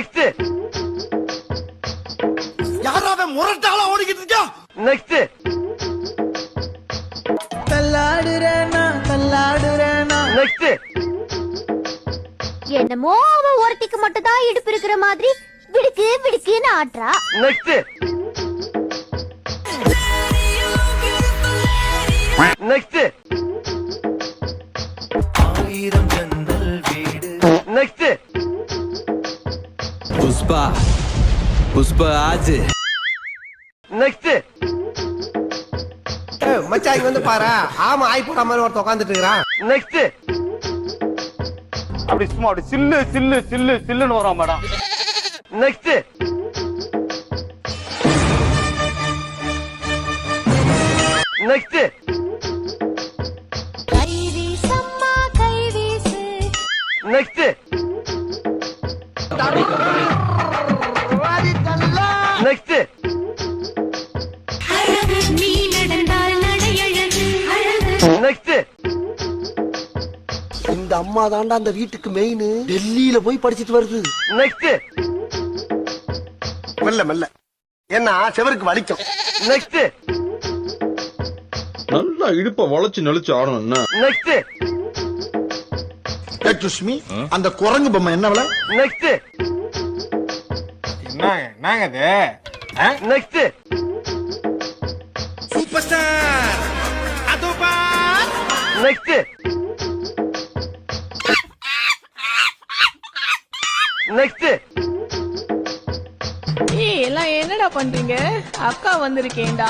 Next யாரும் அவன் முரட்டால ஓடிக்கிட்டு இருக்கா? நெக்ஸ்ட் தள்ளாடுறேனா தள்ளாடுறேனா? நெக்ஸ்ட் என்னமோ அவ ஒருத்திக்கு மட்டும் தான் இடுப்பு இருக்கிற மாதிரி விடுக்கு விடுக்குன்னு ஆட்றா. நெக்ஸ்ட் நெக்ஸ்ட் ஆயிரம் ஜன் புஷ்பா. புஷ்பா ஆச்சு நெக்ஸ்ட் மச்சா இங்க வந்து பாரு ஆமா ஆய் போற மாதிரி ஒருத்த உட்காந்துட்டு இருக்கிறான். நெக்ஸ்ட் அப்படி சும்மா அப்படி சில்லு சில்லு சில்லு சில்லுன்னு வரும் madam. Next next next next இந்த அம்மா தாண்டா அந்த வீட்டுக்கு மெயின் டெல்லியில போய் படிச்சிட்டு வருது. நெக்ஸ்ட் மெல்ல மெல்ல. ஏன்னா செவருக்கு வலிக்கும். நெக்ஸ்ட் நல்லா இடுப்ப வளைச்சு நெளிச்சு ஆடணும் என்ன? நெக்ஸ்ட் அந்த குரங்கு பொம்மை என்ன விலை? நெக்ஸ்ட் என்னங்க இது? நெக்ஸ்ட் சூப்பர் ஸ்டார் அதோ பார் நெக்ஸ்ட் நெக்ஸ்ட் ஏய் எல்லாம் என்னடா பண்றீங்க? அக்கா வந்திருக்கேன்டா.